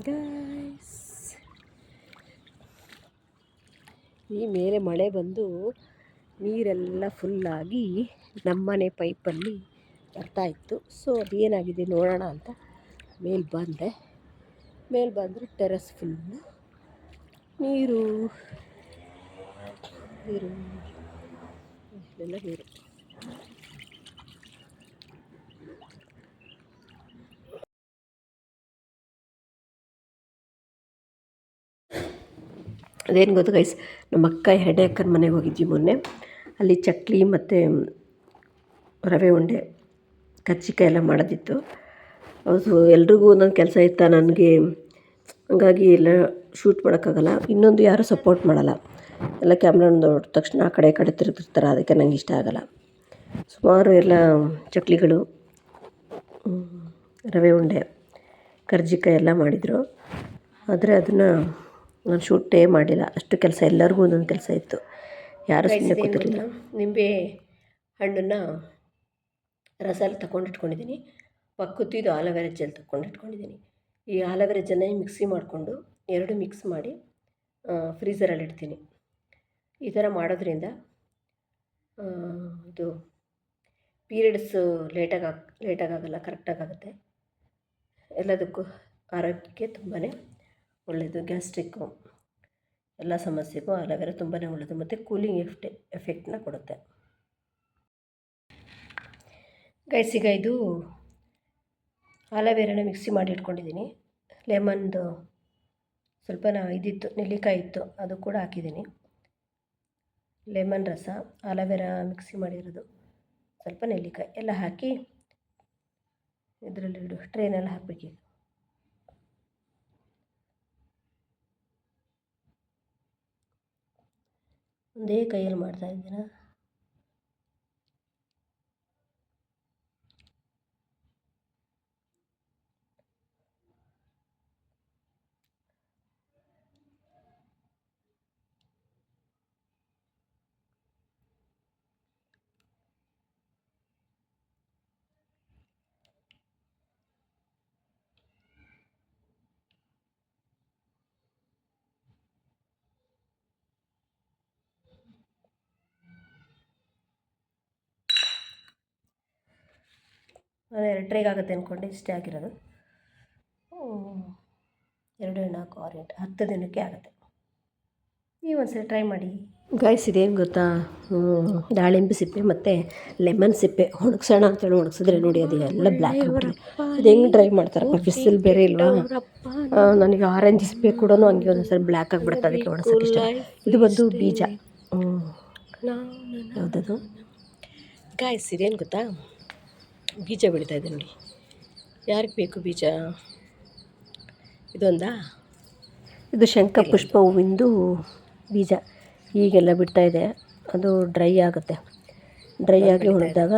Guys ಈ ಮೇಲೆ ಮಳೆ ಬಂದು ನೀರೆಲ್ಲ ಫುಲ್ಲಾಗಿ ನಮ್ಮನೆ ಪೈಪಲ್ಲಿ ಬರ್ತಾ ಇತ್ತು. ಸೊ ಅದೇನಾಗಿದೆ ನೋಡೋಣ ಅಂತ ಮೇಲೆ ಬಂದೆ. ಮೇಲೆ ಬಂದರೆ ಟೆರಸ್ ಫುಲ್ಲು ನೀರು. ನೀರು. ನೀರು? ಅದೇನು ಗೊತ್ತು ಗೈಸ್ ನಮ್ಮ ಅಕ್ಕ ಎರಡೇ ಅಕ್ಕನ ಮನೆಗೆ ಹೋಗಿದ್ವಿ ಮೊನ್ನೆ. ಅಲ್ಲಿ ಚಕ್ಲಿ ಮತ್ತು ರವೆ ಉಂಡೆ ಕಜ್ಜಿಕಾಯಿ ಎಲ್ಲ ಮಾಡೋದಿತ್ತು. ಅದು ಎಲ್ರಿಗೂ ಒಂದೊಂದು ಕೆಲಸ ಇತ್ತು ನನಗೆ? ಹಂಗಾಗಿ ಎಲ್ಲ ಶೂಟ್ ಮಾಡೋಕ್ಕಾಗಲ್ಲ. ಇನ್ನೊಂದು ಯಾರೂ ಸಪೋರ್ಟ್ ಮಾಡಲ್ಲ. ಎಲ್ಲ ಕ್ಯಾಮ್ರಾ ನೋಡಿದ ತಕ್ಷಣ ಆ ಕಡೆ ಕಡೆ ತಿರುಗಿರ್ತಾರೆ ಅದಕ್ಕೆ ನಂಗೆ ಇಷ್ಟ ಆಗಲ್ಲ. ಸುಮಾರು ಎಲ್ಲ ಚಕ್ಲಿಗಳು ರವೆ ಉಂಡೆ, ಕರ್ಜಿಕಾಯಿ ಎಲ್ಲ ಮಾಡಿದರು. ಆದರೆ ಅದನ್ನು ನಾನು ಶೂಟೇ ಮಾಡಿಲ್ಲ. ಅಷ್ಟು ಕೆಲಸ ಎಲ್ಲರಿಗೂ ಒಂದೊಂದು ಕೆಲಸ ಇತ್ತು. ಯಾರು ಸುಮ್ಮನೆ ಕೂತಿರಲಿಲ್ಲ. ನಿಂಬೆ ಹಣ್ಣನ್ನು ರಸಲ್ಲಿ ತಗೊಂಡು ಇಟ್ಕೊಂಡಿದ್ದೀನಿ ಪಕ್ಕದ್ದು ಆಲೋವೆರಾ ಜೆಲ್ ತಗೊಂಡಿಟ್ಕೊಂಡಿದ್ದೀನಿ. ಈ ಆಲೋವೆರಾ ಜೆಲ್ನ ಮಿಕ್ಸಿ ಮಾಡಿಕೊಂಡು ಎರಡು ಮಿಕ್ಸ್ ಮಾಡಿ ಫ್ರೀಝರಲ್ಲಿ ಇಡ್ತೀನಿ. ಈ ಥರ ಮಾಡೋದ್ರಿಂದ ಇದು ಪೀರಿಯಡ್ಸು ಲೇಟಾಗಿ ಆಗ್ ಲೇಟಾಗಿ ಆಗಲ್ಲ ಕರೆಕ್ಟಾಗಿ ಆಗುತ್ತೆ. ಎಲ್ಲದಕ್ಕೂ ಆರೋಗ್ಯಕ್ಕೆ ತುಂಬಾ ಒಳ್ಳೆಯದು ಗ್ಯಾಸ್ಟ್ರಿಕ್ಕು ಎಲ್ಲ ಸಮಸ್ಯೆಗೂ ಅಲೋವೆರಾ ತುಂಬಾ ಒಳ್ಳೆಯದು ಮತ್ತು ಕೂಲಿಂಗ್ ಎಫ್ಟೆ ಎಫೆಕ್ಟ್ನ ಕೊಡುತ್ತೆ. ಗೈಸಿಗ ಇದು ಅಲೋವೆರಾನ ಮಿಕ್ಸಿ ಮಾಡಿ ಇಟ್ಕೊಂಡಿದ್ದೀನಿ. ಲೆಮನ್ದು ಸ್ವಲ್ಪ ಇದಿತ್ತು, ನೆಲ್ಲಿಕಾಯಿ ಇತ್ತು, ಅದು ಕೂಡ ಹಾಕಿದ್ದೀನಿ. ಲೆಮನ್ ರಸ, ಅಲೋವೆರಾ ಮಿಕ್ಸಿ ಮಾಡಿರೋದು, ಸ್ವಲ್ಪ ನೆಲ್ಲಿಕಾಯಿ ಎಲ್ಲ ಹಾಕಿ ಇದರಲ್ಲಿ ಟ್ರೈನಲ್ಲಿ ಹಾಕಬೇಕೀಗ. ಒಂದೇ ಕೈಯಲ್ಲಿ ಮಾಡ್ತಾ ಎರಡು ಟ್ರೇಗೆ ಆಗುತ್ತೆ ಅಂದ್ಕೊಂಡೆ ಇಷ್ಟೇ ಆಗಿರೋದು. ಎರಡು ನಾಲ್ಕು ಆರು ಎಂಟು ಹತ್ತು ದಿನಕ್ಕೆ ಆಗುತ್ತೆ. ನೀವು ಒಂದ್ಸರಿ ಟ್ರೈ ಮಾಡಿ. ಗಾಯ್ಸ್ ಇದೇನು ಗೊತ್ತಾ? ದಾಳಿಂಬೆ ಸಿಪ್ಪೆ ಮತ್ತು ಲೆಮನ್ ಸಿಪ್ಪೆ ಒಣಗ್ಸೋಣ ಅಂತೇಳಿ ಒಣಗಿಸಿದ್ರೆ ನೋಡಿ ಅದು ಎಲ್ಲ ಬ್ಲ್ಯಾಕ್ ಅದು ಹೆಂಗೆ ಡ್ರೈ ಮಾಡ್ತಾರಪ್ಪ? ಬಿಸಿಲು ಬೇರೆ ಇಲ್ವಾ? ನನಗೆ ಆರೆಂಜ್ ಸಿಪ್ಪೆ ಕೂಡ ಹಂಗೆ ಒಂದೊಂದ್ಸರಿ ಬ್ಲ್ಯಾಕ್ ಆಗಿಬಿಡುತ್ತೆ ಅದಕ್ಕೆ ಒಣಗ್ಸೋಕೆ ಇಷ್ಟ. ಇದು ಬಂದು ಬೀಜ. ಹ್ಞೂ ಯಾವುದದು? ಗಾಯ್ಸ್ ಇದೇನು ಗೊತ್ತಾ? ಬೀಜ ಬೆಳೀತಾ ಇದೆ ನೋಡಿ. ಯಾರಿಗೆ ಬೇಕು ಬೀಜ? ಇದೊಂದಾ? ಇದು ಶಂಕ ಪುಷ್ಪ ಹೂವಿಂದು ಬೀಜ. ಈಗೆಲ್ಲ ಬಿಡ್ತಾ ಇದೆ. ಅದು ಡ್ರೈ ಆಗುತ್ತೆ. ಡ್ರೈ ಆಗಿ ಒಣಗಿದಾಗ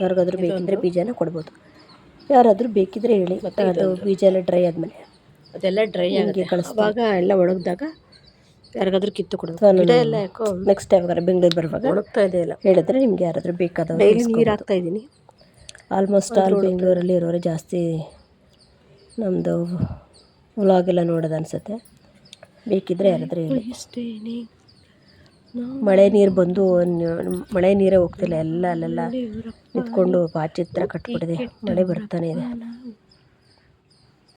ಯಾರಿಗಾದ್ರೂ ಬೇಕಿದ್ರೆ ಬೀಜನ ಕೊಡ್ಬೋದು. ಯಾರಾದರೂ ಬೇಕಿದ್ರೆ ಹೇಳಿ. ಅದು ಬೀಜ ಎಲ್ಲ ಡ್ರೈ ಆದಮೇಲೆ. ಅದೆಲ್ಲ ಡ್ರೈ ಆಗಿ ಕಳಿಸುವಾಗ ಎಲ್ಲ ಒಣಗಿದಾಗ ಯಾರಿಗಾದ್ರೂ ಕಿತ್ತು ಕೊಡೋದು ಎಲ್ಲ ನೆಕ್ಸ್ಟ್ ಯಾವಾಗ ಬೆಂಗಳೂರು ಬರುವಾಗ ಒಣಗ್ತಾ ಇದೆ ಎಲ್ಲ ಹೇಳಿದ್ರೆ ನಿಮ್ಗೆ ಯಾರಾದರೂ ಬೇಕಾದ ನೀರು ಹಾಕ್ತಾ ಇದ್ದೀನಿ. ಆಲ್ಮೋಸ್ಟ್ ಆಲ್ ಬೆಂಗಳೂರಲ್ಲಿ ಇರೋರು ಜಾಸ್ತಿ ನಮ್ಮದು ವ್ಲಾಗೆಲ್ಲ ನೋಡೋದು ಅನಿಸುತ್ತೆ. ಬೇಕಿದ್ರೆ ಯಾರಾದರೂ ಹೇಳಿ. ಮಳೆ ನೀರು ಬಂದು ಮಳೆ ನೀರೇ ಹೋಗ್ತಿಲ್ಲ ಎಲ್ಲ ಅಲ್ಲೆಲ್ಲ ನಿಂತ್ಕೊಂಡು ಪಾಚಿ ಹತ್ರ ಕಟ್ಬಿಟ್ಟಿದೆ ಮಳೆ ಬರ್ತಾನೆ ಇದೆ.